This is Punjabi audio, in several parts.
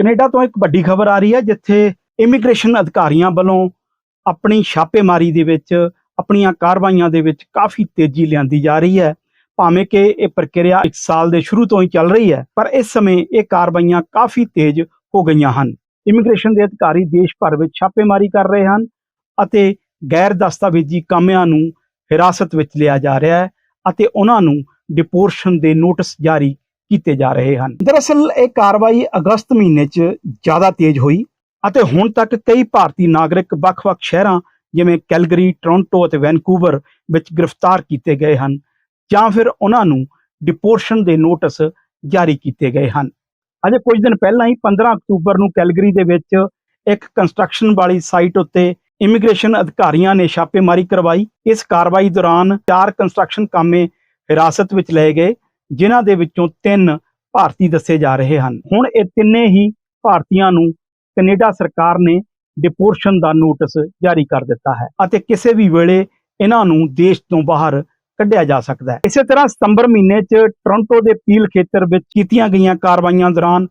ਕੈਨੇਡਾ ਤੋਂ ਇੱਕ ਵੱਡੀ ਖਬਰ ਆ ਰਹੀ ਹੈ, ਜਿੱਥੇ ਇਮੀਗ੍ਰੇਸ਼ਨ ਅਧਿਕਾਰੀਆਂ ਵੱਲੋਂ ਆਪਣੀ ਛਾਪੇਮਾਰੀ ਦੇ ਵਿੱਚ, ਆਪਣੀਆਂ ਕਾਰਵਾਈਆਂ ਦੇ ਵਿੱਚ ਕਾਫੀ ਤੇਜ਼ੀ ਲਿਆਂਦੀ ਜਾ ਰਹੀ ਹੈ। ਭਾਵੇਂ ਕਿ ਇਹ ਪ੍ਰਕਿਰਿਆ 1 ਸਾਲ ਦੇ ਸ਼ੁਰੂ ਤੋਂ ਹੀ ਚੱਲ ਰਹੀ ਹੈ, ਪਰ ਇਸ ਸਮੇਂ ਇਹ ਕਾਰਵਾਈਆਂ ਕਾਫੀ ਤੇਜ਼ ਹੋ ਗਈਆਂ ਹਨ। ਇਮੀਗ੍ਰੇਸ਼ਨ ਦੇ ਅਧਿਕਾਰੀ ਦੇਸ਼ ਭਰ ਵਿੱਚ ਛਾਪੇਮਾਰੀ ਕਰ ਰਹੇ ਹਨ ਅਤੇ ਗੈਰ ਦਸਤਾਵੇਜ਼ੀ ਕਾਮਿਆਂ ਨੂੰ ਹਿਰਾਸਤ ਵਿੱਚ ਲਿਆ ਜਾ ਰਿਹਾ ਹੈ ਅਤੇ ਉਹਨਾਂ ਨੂੰ ਡਿਪੋਰਸ਼ਨ ਦੇ ਨੋਟਿਸ ਜਾਰੀ ਕੀਤੇ ਜਾ ਰਹੇ ਹਨ। ਦਰਅਸਲ ਇਹ ਕਾਰਵਾਈ ਅਗਸਤ ਮਹੀਨੇ 'ਚ ਜ਼ਿਆਦਾ ਤੇਜ਼ ਹੋਈ ਅਤੇ ਹੁਣ ਤੱਕ ਕਈ ਭਾਰਤੀ ਨਾਗਰਿਕ ਵੱਖ-ਵੱਖ ਸ਼ਹਿਰਾਂ ਜਿਵੇਂ ਕੈਲਗਰੀ, ਟੋਰਾਂਟੋ ਅਤੇ ਵੈਨਕੂਵਰ ਵਿੱਚ ਗ੍ਰਿਫਤਾਰ ਕੀਤੇ ਗਏ ਹਨ ਜਾਂ ਫਿਰ ਉਹਨਾਂ ਨੂੰ ਡਿਪੋਰਸ਼ਨ ਦੇ ਨੋਟਿਸ ਜਾਰੀ ਕੀਤੇ ਗਏ ਹਨ। ਅਜੇ ਕੁਝ ਦਿਨ ਪਹਿਲਾਂ ਹੀ 15 ਅਕਤੂਬਰ ਨੂੰ ਕੈਲਗਰੀ ਦੇ ਵਿੱਚ ਇੱਕ ਕੰਸਟਰਕਸ਼ਨ ਵਾਲੀ ਸਾਈਟ ਉੱਤੇ ਇਮੀਗ੍ਰੇਸ਼ਨ ਅਧਿਕਾਰੀਆਂ ਨੇ ਛਾਪੇਮਾਰੀ ਕਰਵਾਈ। ਇਸ ਕਾਰਵਾਈ ਦੌਰਾਨ ਚਾਰ ਕੰਸਟਰਕਸ਼ਨ ਕਾਮੇ ਹਿਰਾਸਤ ਵਿੱਚ ਲਏ ਗਏ ਜਿਨ੍ਹਾਂ ਦੇ ਵਿੱਚੋਂ ਤਿੰਨ ਭਾਰਤੀ ਦੱਸੇ ਜਾ ਰਹੇ ਹਨ। ਹੁਣ ਇਹ ਤਿੰਨੇ ਹੀ ਭਾਰਤੀਆਂ ਨੂੰ ਕੈਨੇਡਾ ਸਰਕਾਰ ਨੇ ਡਿਪੋਰਸ਼ਨ ਦਾ ਨੋਟਿਸ ਜਾਰੀ ਕਰ ਦਿੱਤਾ ਹੈ ਅਤੇ ਕਿਸੇ ਵੀ ਵੇਲੇ ਇਹਨਾਂ ਨੂੰ ਦੇਸ਼ ਤੋਂ ਬਾਹਰ ਕੱਢਿਆ ਜਾ ਸਕਦਾ ਹੈ। ਇਸੇ ਤਰ੍ਹਾਂ ਸਤੰਬਰ ਮਹੀਨੇ 'ਚ ਟੋਰਾਂਟੋ ਦੇ ਪੀਲ ਖੇਤਰ ਵਿੱਚ ਕੀਤੀਆਂ ਗਈਆਂ ਕਾਰਵਾਈਆਂ ਦੌਰਾਨ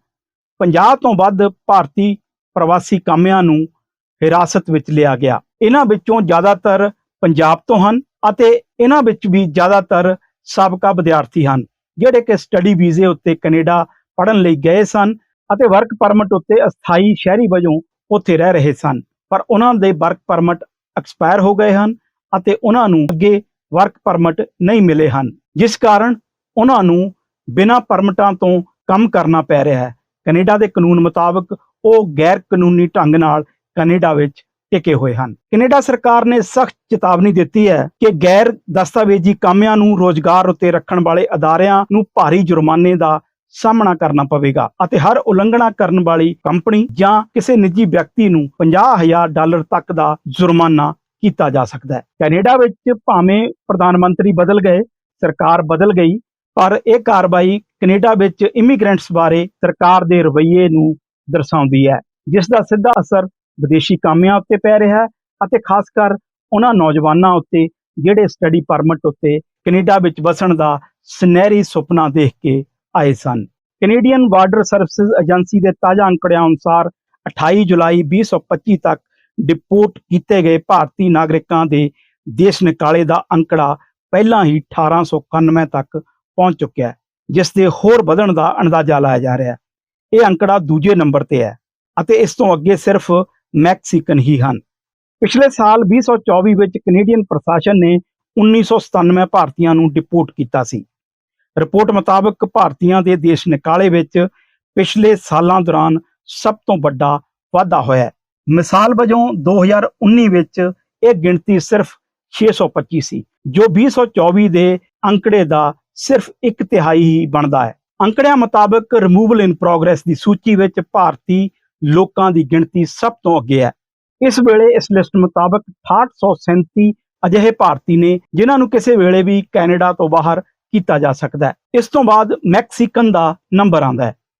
50 ਤੋਂ ਵੱਧ ਭਾਰਤੀ ਪ੍ਰਵਾਸੀ ਕਾਮਿਆਂ ਨੂੰ ਹਿਰਾਸਤ ਵਿੱਚ ਲਿਆ ਗਿਆ। ਇਹਨਾਂ ਵਿੱਚੋਂ ਜ਼ਿਆਦਾਤਰ ਪੰਜਾਬ ਤੋਂ ਹਨ ਅਤੇ ਇਹਨਾਂ ਵਿੱਚ ਵੀ ਜ਼ਿਆਦਾਤਰ ਸਾਬਕਾ ਵਿਦਿਆਰਥੀ ਹਨ। ਜਿਹੜੇ ਕਿ ਸਟੱਡੀ ਵੀਜ਼ੇ ਉੱਤੇ ਕੈਨੇਡਾ ਪੜ੍ਹਨ ਲਈ ਗਏ ਸਨ ਅਤੇ ਵਰਕ ਪਰਮਿਟ ਉੱਤੇ ਅਸਥਾਈ ਸ਼ਹਿਰੀ ਵਜੋਂ ਉੱਥੇ ਰਹਿ ਰਹੇ ਸਨ, ਪਰ ਉਹਨਾਂ ਦੇ ਵਰਕ ਪਰਮਿਟ ਐਕਸਪਾਇਰ ਹੋ ਗਏ ਹਨ ਅਤੇ ਉਹਨਾਂ ਨੂੰ ਅੱਗੇ ਵਰਕ ਪਰਮਿਟ ਨਹੀਂ ਮਿਲੇ ਹਨ, ਜਿਸ ਕਾਰਨ ਉਹਨਾਂ ਨੂੰ ਬਿਨਾਂ ਪਰਮਿਟਾਂ ਤੋਂ ਕੰਮ ਕਰਨਾ ਪੈ ਰਿਹਾ ਹੈ। ਕੈਨੇਡਾ ਦੇ ਕਾਨੂੰਨ ਮੁਤਾਬਕ ਉਹ ਗੈਰ ਕਾਨੂੰਨੀ ਢੰਗ ਨਾਲ ਕੈਨੇਡਾ ਵਿੱਚ ਟਿਕੇ ਹੋਏ ਹਨ। ਕੈਨੇਡਾ ਸਰਕਾਰ ਨੇ ਸਖਤ ਚੇਤਾਵਨੀ ਦਿੱਤੀ ਹੈ ਕਿ ਗੈਰ ਦਸਤਾਵੇਜ਼ੀ ਕਾਮਿਆਂ ਨੂੰ ਰੋਜ਼ਗਾਰ ਉੱਤੇ ਰੱਖਣ ਵਾਲੇ ਅਦਾਰਿਆਂ ਨੂੰ ਭਾਰੀ ਜੁਰਮਾਨੇ ਦਾ ਸਾਹਮਣਾ ਕਰਨਾ ਪਵੇਗਾ ਅਤੇ ਹਰ ਉਲੰਘਣਾ ਕਰਨ ਵਾਲੀ ਕੰਪਨੀ ਜਾਂ ਕਿਸੇ ਨਿੱਜੀ ਵਿਅਕਤੀ ਨੂੰ 50000 ਡਾਲਰ ਤੱਕ ਦਾ ਜੁਰਮਾਨਾ ਕੀਤਾ ਜਾ ਸਕਦਾ ਹੈ। ਕੈਨੇਡਾ ਵਿੱਚ ਭਾਵੇਂ ਪ੍ਰਧਾਨ ਮੰਤਰੀ ਬਦਲ ਗਏ, ਸਰਕਾਰ ਬਦਲ ਗਈ, ਪਰ ਇਹ ਕਾਰਵਾਈ ਕੈਨੇਡਾ ਵਿੱਚ ਇਮੀਗ੍ਰੈਂਟਸ ਬਾਰੇ ਸਰਕਾਰ ਦੇ ਰਵੱਈਏ ਨੂੰ ਦਰਸਾਉਂਦੀ ਹੈ, ਜਿਸ ਦਾ ਸਿੱਧਾ ਅਸਰ ਵਿਦੇਸ਼ੀ ਕਾਮਿਆਂ ਉੱਤੇ ਪੈ ਰਿਹਾ ਹੈ ਅਤੇ ਖਾਸ ਕਰ ਉਹਨਾਂ ਨੌਜਵਾਨਾਂ ਉੱਤੇ ਜਿਹੜੇ ਸਟੱਡੀ ਪਰਮਿਟ ਉੱਤੇ ਕੈਨੇਡਾ ਵਿੱਚ ਵਸਣ ਦਾ ਸੁਨਹਿਰੀ ਸੁਪਨਾ ਦੇਖ ਕੇ ਆਏ ਸਨ। ਕੈਨੇਡੀਅਨ ਬਾਰਡਰ ਸਰਵਿਸਿਜ਼ ਏਜੰਸੀ ਦੇ ਤਾਜ਼ਾ ਅੰਕੜਿਆਂ ਅਨੁਸਾਰ 28 ਜੁਲਾਈ 2025 ਤੱਕ ਡਿਪੋਰਟ ਕੀਤੇ ਗਏ ਭਾਰਤੀ ਨਾਗਰਿਕਾਂ ਦੇ ਦੇਸ਼ ਨਿਕਾਲੇ ਦਾ ਅੰਕੜਾ ਪਹਿਲਾਂ ਹੀ 1891 ਤੱਕ ਪਹੁੰਚ ਚੁੱਕਿਆ ਹੈ, ਜਿਸ ਦੇ ਹੋਰ ਵਧਣ ਦਾ ਅੰਦਾਜ਼ਾ ਲਾਇਆ ਜਾ ਰਿਹਾ ਹੈ। ਇਹ ਅੰਕੜਾ ਦੂਜੇ ਨੰਬਰ ਤੇ ਹੈ ਅਤੇ ਇਸ ਤੋਂ ਅੱਗੇ ਸਿਰਫ ਮੈਕਸੀਕਨ ਹੀ ਹਨ। ਪਿਛਲੇ ਸਾਲ 2024 ਵਿੱਚ ਕੈਨੇਡੀਅਨ ਪ੍ਰਸ਼ਾਸਨ ਨੇ 1997 ਭਾਰਤੀਆਂ ਨੂੰ ਡਿਪੋਰਟ ਕੀਤਾ ਸੀ। ਰਿਪੋਰਟ ਮੁਤਾਬਕ ਭਾਰਤੀਆਂ ਦੇ ਦੇਸ਼ ਨਿਕਾਲੇ ਵਿੱਚ ਪਿਛਲੇ ਸਾਲਾਂ ਦੌਰਾਨ ਸਭ ਤੋਂ ਵੱਡਾ ਵਾਧਾ ਹੋਇਆ ਹੈ। ਮਿਸਾਲ ਵਜੋਂ 2019 ਵਿੱਚ ਇਹ ਗਿਣਤੀ ਸਿਰਫ 625 ਸੀ ਜੋ 2024 ਦੇ ਅੰਕੜੇ ਦਾ ਸਿਰਫ ਇੱਕ ਤਿਹਾਈ ਹੀ ਬਣਦਾ ਹੈ। ਅੰਕੜਿਆਂ ਮੁਤਾਬਕ ਰਿਮੂਵਲ ਇਨ ਪ੍ਰੋਗਰੈਸ ਦੀ ਸੂਚੀ ਵਿੱਚ ਭਾਰਤੀ ਲੋਕਾਂ ਦੀ ਗਿਣਤੀ ਸਭ ਤੋਂ ਅੱਗੇ ਹੈ। ਇਸ ਵੇਲੇ ਇਸ ਲਿਸਟ ਮੁਤਾਬਕ 6837 ਅਜਿਹੇ ਭਾਰਤੀ ਨੇ ਜਿਨ੍ਹਾਂ ਨੂੰ ਕਿਸੇ ਵੇਲੇ ਵੀ ਕੈਨੇਡਾ ਤੋਂ ਬਾਹਰ ਕੀਤਾ ਜਾ ਸਕਦਾ ਹੈ। ਇਸ ਤੋਂ ਬਾਅਦ ਮੈਕਸੀਕਨ ਦਾ ਨੰਬਰ ਆਉਂਦਾ ਹੈ।